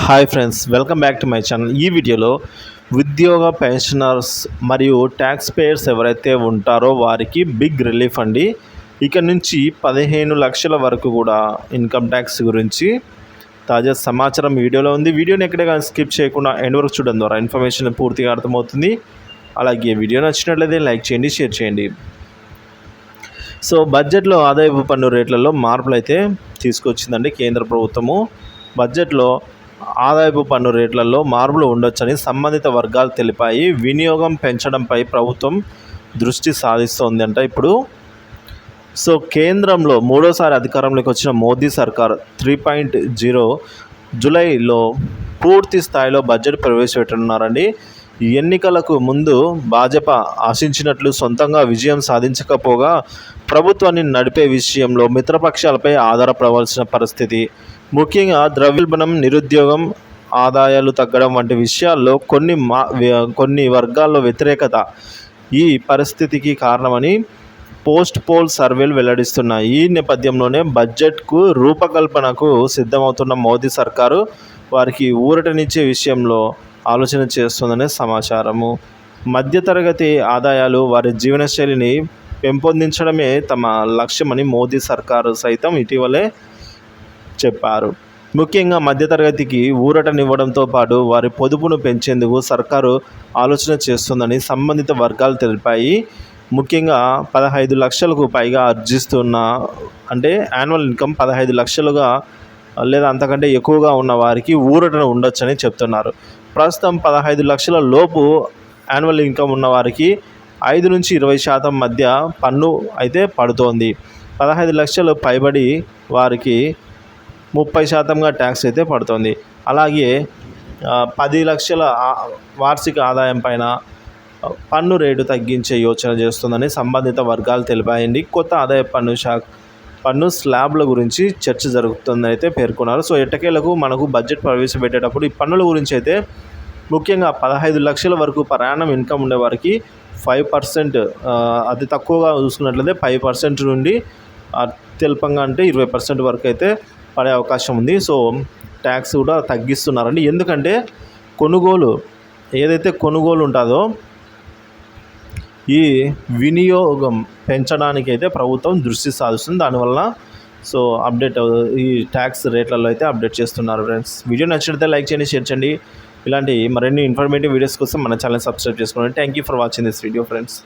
Hi friends welcome back to my channel. ఈ వీడియోలో ఉద్యోగ పెన్షనర్స్ మరియు ట్యాక్స్ పేయర్స్ ఎవరైతే ఉంటారో వారికి బిగ్ రిలీఫ్ అండి. ఇక నుంచి పదిహేను లక్షల వరకు కూడా ఇన్కమ్ ట్యాక్స్ గురించి తాజా సమాచారం వీడియోలో ఉంది. వీడియోని ఎక్కడే కానీ స్కిప్ చేయకుండా ఎండ్ వరకు చూడడం ద్వారా ఇన్ఫర్మేషన్ పూర్తిగా అర్థమవుతుంది. అలాగే వీడియో నచ్చినట్లయితే లైక్ చేయండి షేర్ చేయండి. సో బడ్జెట్లో ఆదాయపు పన్ను రేట్లలో మార్పులు అయితే తీసుకొచ్చిందండి కేంద్ర ప్రభుత్వము. బడ్జెట్లో ఆదాయపు పన్ను రేట్లలో మార్పులు ఉండొచ్చని సంబంధిత వర్గాలు తెలిపాయి. వినియోగం పెంచడంపై ప్రభుత్వం దృష్టి సాధిస్తోంది అంట ఇప్పుడు సో కేంద్రంలో మూడోసారి అధికారంలోకి వచ్చిన మోదీ సర్కార్ త్రీ పాయింట్ జీరో జూలైలో పూర్తి స్థాయిలో బడ్జెట్ ప్రవేశపెట్టనున్నారండి. ఎన్నికలకు ముందు భాజపా ఆశించినట్లు సొంతంగా విజయం సాధించకపోగా ప్రభుత్వాన్ని నడిపే విషయంలో మిత్రపక్షాలపై ఆధారపడవలసిన పరిస్థితి ముఖ్యంగా ద్రవ్యోల్బణం నిరుద్యోగం ఆదాయాలు తగ్గడం వంటి విషయాల్లో కొన్ని మా కొన్ని వర్గాల్లో వ్యతిరేకత ఈ పరిస్థితికి కారణమని పోస్ట్ పోల్ సర్వేలు వెల్లడిస్తున్నాయి. ఈ నేపథ్యంలోనే బడ్జెట్కు రూపకల్పనకు సిద్ధమవుతున్న మోదీ సర్కారు వారికి ఊరటనిచ్చే విషయంలో ఆలోచన చేస్తుందనే సమాచారము. మధ్యతరగతి ఆదాయాలు వారి జీవనశైలిని పెంపొందించడమే తమ లక్ష్యమని మోదీ సర్కారు సైతం ఇటీవలే చెప్పారు. ముఖ్యంగా మధ్యతరగతికి ఊరటనివ్వడంతో పాటు వారి పొదుపును పెంచేందుకు సర్కారు ఆలోచన చేస్తుందని సంబంధిత వర్గాలు తెలిపాయి. ముఖ్యంగా పదహైదు లక్షలకు పైగా అర్జిస్తున్న అంటే యాన్యువల్ ఇన్కమ్ పదహైదు లక్షలుగా లేదా అంతకంటే ఎక్కువగా ఉన్న వారికి ఊరటన ఉండొచ్చని చెప్తున్నారు. ప్రస్తుతం పదహైదు లక్షల లోపు యాన్యువల్ ఇన్కమ్ ఉన్న వారికి ఐదు నుంచి ఇరవై శాతం మధ్య పన్ను అయితే పడుతోంది. పదహైదు లక్షలు పైబడి వారికి ముప్పై శాతంగా ట్యాక్స్ అయితే పడుతుంది. అలాగే పది లక్షల వార్షిక ఆదాయం పైన పన్ను రేటు తగ్గించే యోచన చేస్తుందని సంబంధిత వర్గాలు తెలిపాయండి. కొత్త ఆదాయ పన్ను శాఖ పన్ను స్లాబ్ల గురించి చర్చ జరుగుతుందని అయితే పేర్కొన్నారు. సో ఎట్టకేలకు మనకు బడ్జెట్ ప్రవేశపెట్టేటప్పుడు ఈ పన్నుల గురించి అయితే ముఖ్యంగా పదహైదు లక్షల వరకు ప్రయాణం ఇన్కమ్ ఉండే వారికి ఫైవ్ పర్సెంట్ అతి తక్కువగా చూసుకున్నట్లయితే ఫైవ్ పర్సెంట్ నుండి అత్యల్పంగా అంటే ఇరవై పర్సెంట్ వరకు అయితే పడే అవకాశం ఉంది. సో ట్యాక్స్ కూడా తగ్గిస్తున్నారండి. ఎందుకంటే కొనుగోలు ఏదైతే కొనుగోలు ఉంటుందో ఈ వినియోగం పెంచడానికి అయితే ప్రభుత్వం దృష్టి సాధిస్తుంది. దానివల్ల సో అప్డేట్ ఈ ట్యాక్స్ రేట్లలో అయితే అప్డేట్ చేస్తున్నారు ఫ్రెండ్స్. వీడియో నచ్చినట్లయితే లైక్ చేయండి షేర్ చేయండి. ఇలాంటి మరిన్ని ఇన్ఫర్మేటివ్ వీడియోస్ కోసం మన ఛానల్ సబ్స్క్రైబ్ చేసుకోండి. Thank you for watching this video friends